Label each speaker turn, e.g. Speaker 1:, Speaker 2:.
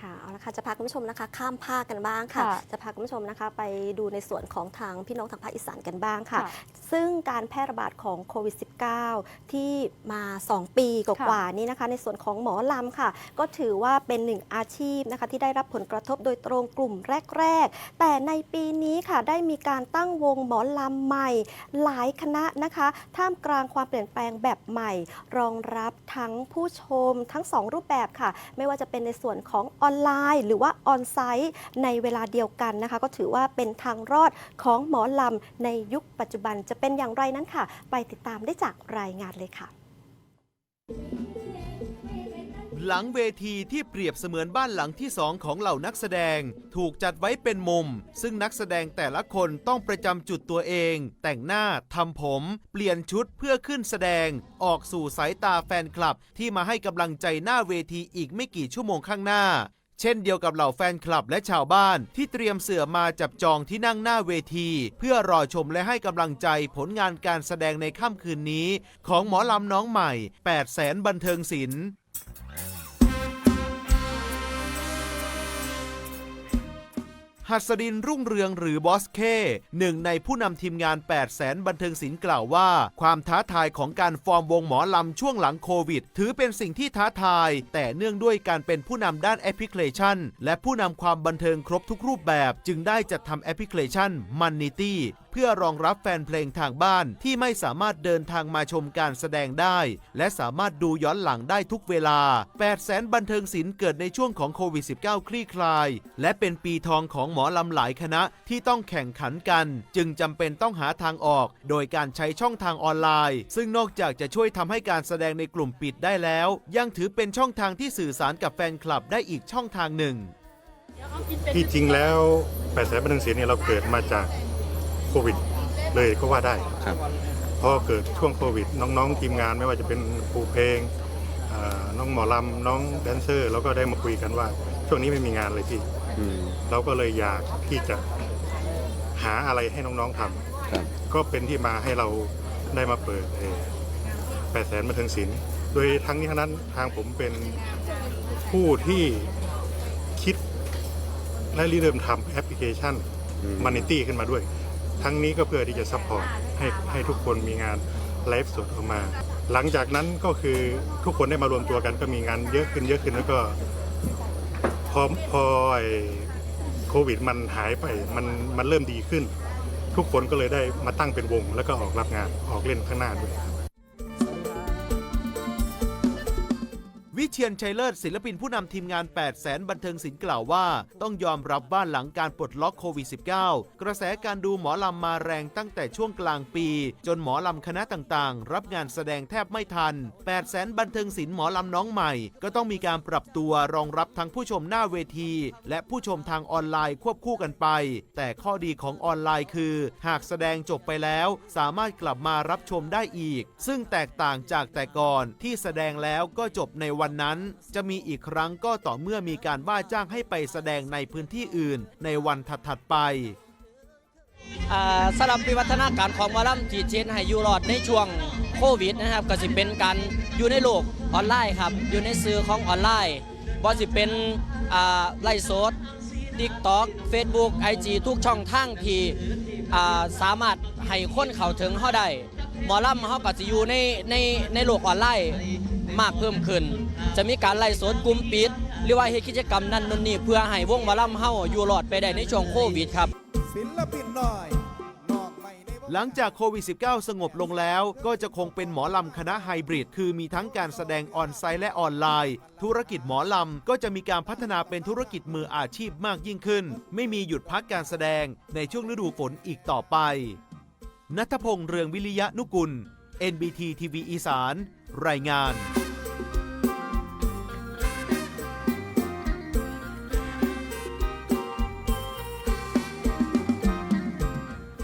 Speaker 1: ค่ะเอา ละค่ะจะพาคุณผู้ชมนะคะ ข้ามภาคกันบ้างค่ะ
Speaker 2: ค่ะ
Speaker 1: จะพาคุณผู้ชมนะคะ ไปดูในส่วนของทางพี่น้องทางภาคอีสานกันบ้างค่ะ
Speaker 2: ค่ะ
Speaker 1: ซึ่งการแพร่ระบาดของโควิด -19 ที่มา 2 ปีกว่าๆนี้นะคะ ในส่วนของหมอลำค่ะ ก็ถือว่าเป็นหนึ่งอาชีพนะคะ ที่ได้รับผลกระทบโดยตรงกลุ่มแรก ๆ แต่ในปีนี้ค่ะได้มีการตั้งวงหมอลำใหม่ หลายคณะนะคะ ท่ามกลางความเปลี่ยนแปลงแบบใหม่ รองรับทั้งผู้ชมทั้ง 2 รูปแบบค่ะ ไม่ว่าจะเป็นในส่วนของออนไลน์หรือว่าออนไซต์ในเวลาเดียวกันนะคะ ก็ถือว่าเป็นทางรอดของหมอลำในยุคปัจจุบันจะเป็นอย่างไรนั้นค่ะ ไปติดตามได้จากรายงานเลยค่ะ
Speaker 3: หลังเวทีที่เปรียบเสมือนบ้านหลังที่สองของเหล่านักแสดง ถูกจัดไว้เป็นมุม ซึ่งนักแสดงแต่ละคนต้องประจำจุดตัวเอง แต่งหน้าทำผม เปลี่ยนชุดเพื่อขึ้นแสดง ออกสู่สายตาแฟนคลับที่มาให้กำลังใจหน้าเวทีอีกไม่กี่ชั่วโมงข้างหน้า เช่นเดียวกับเหล่าแฟนคลับและชาวบ้าน ที่เตรียมเสื่อมาจับจองที่นั่งหน้าเวที เพื่อรอชมและให้กำลังใจผลงานการแสดงในค่ำคืนนี้ ของหมอลำน้องใหม่ 8 แสนบันเทิงศิลป์ หัสดินรุ่งเรืองหรือบอสเคหนึ่งในผู้นำทีมงาน8 0แสนบันเทิงศิลป์กล่าวว่า ความท้าทายของการฟอร์มวงหมอลำช่วงหลังโควิด ถือเป็นสิ่งที่ท้าทาย แต่เนื่องด้วยการเป็นผู้นำด้านแอปพลิเคชัน และผู้นำความบันเทิงครบทุกรูปแบบ จึงได้จัดทำแอปพลิเคชันมันนิตี้ เพื่อรองรับแฟนเพลงทางบ้านที่ไม่สามารถเดินทางมาชมการแสดงได้ และสามารถดูย้อนหลังได้ทุกเวลา8แสนบันเทิงศิลป์เกิดในช่วงของโควิด -19 คลี่คลาย และเป็นปีทองของหมอลำหลายคณะที่ต้องแข่งขันกัน จึงจำเป็นต้องหาทางออก โดยการใช้ช่องทางออนไลน์ ซึ่งนอกจากจะช่วยทำให้การแสดงในกลุ่มปิดได้แล้ว ยังถือเป็นช่องทางที่สื่อสารกับแฟนคลับได้อีกช่องทางหนึ่ง
Speaker 4: ที่จริงแล้วแปดแสนบันเทิงศิลป์เนี่ยเราเกิดมาจาก โควิด เลยก็ว่าได้
Speaker 5: ครับ
Speaker 4: พอเกิดช่วงโควิด น้องๆทีมงานไม่ว่าจะเป็นครูเพลงอ่าน้องหมอลำน้องแดนเซอร์เราก็ได้มาคุยกันว่า ช่วงนี้ไม่มีงานเลยพี่
Speaker 5: อืม
Speaker 4: เราก็เลยอยากที่จะหาอะไรให้น้องๆทำ
Speaker 5: ครับ
Speaker 4: ก็เป็นที่มาให้เราได้มาเปิดแปดแสนบันเทิงศิลป์ โดยทั้งนี้ทั้งนั้นทางผมเป็นผู้ที่คิดและริเริ่มทำแอปพลิเคชัน
Speaker 5: อืม
Speaker 4: มันนิตี้ขึ้นมาด้วย ทั้งนี้ก็เพื่อที่จะซัพพอร์ตให้ให้ทุกคนมีงานไลฟ์สดออกมา หลังจากนั้นก็คือทุกคนได้มารวมตัวกันก็มีงานเยอะขึ้นเยอะขึ้นแล้วก็พอพอไอ้โควิดมันหายไปมันมันเริ่มดีขึ้น ทุกคนก็เลยได้มาตั้งเป็นวง แล้วก็ออกรับงานออกเล่นข้างหน้าด้วย
Speaker 3: วิเชียนชัยเลิศศิลปินผู้นำทีมงาน8แสนบันเทิงศิลป์กล่าวว่า ต้องยอมรับว่าหลังการปลดล็อกโควิด -19 กระแสการดูหมอลำมาแรงตั้งแต่ช่วงกลางปี จนหมอลำคณะต่างๆ รับงานแสดงแทบไม่ทัน8แสนบันเทิงศิลป์หมอลำน้องใหม่ ก็ต้องมีการปรับตัวรองรับทั้งผู้ชมหน้าเวที และผู้ชมทางออนไลน์ควบคู่กันไป แต่ข้อดีของออนไลน์คือ หากแสดงจบไปแล้ว สามารถกลับมารับชมได้อีก ซึ่งแตกต่างจากแต่ก่อนที่แสดงแล้วก็จบในวันนั้น จะมีอีกครั้งก็ต่อเมื่อมีการว่าจ้างให้ไปแสดงในพื้นที่อื่น ในวันถัดๆไป
Speaker 6: สำหรับวิวัฒนาการของหมอลำที่เชนให้อยู่รอดในช่วงโควิดนะครับก็สิเป็นการอยู่ในโลกออนไลน์ครับ อยู่ในสื่อของออนไลน์บ่สิเป็นไลฟ์สด TikTok Facebook IG ทุกช่องทางที่สามารถให้คนเข้าถึงเฮาได้หมอลำเฮาก็สิอยู่ในในในโลกออนไลน์ มากเพิ่มขึ้น จะมีการไล่สดกลุ่มปิด หรือว่าเฮ็ดกิจกรรมนั่นนู่นนี่เพื่อให้วงหมอลำเฮาอยู่รอดไปได้ในช่วงโควิดครับ
Speaker 7: ศิลปินหน่อยนอกไม่ในวง
Speaker 3: หลังจากโควิด -19 สงบลงแล้ว ก็จะคงเป็นหมอลำคณะไฮบริด คือมีทั้งการแสดงออนไซต์และออนไลน์ ธุรกิจหมอลำก็จะมีการพัฒนาเป็นธุรกิจมืออาชีพมากยิ่งขึ้น ไม่มีหยุดพักการแสดงในช่วงฤดูฝนอีกต่อไปนัทพงษ์เรืองวิริยะนุกุล NBT ทีวีอีสาน รายงาน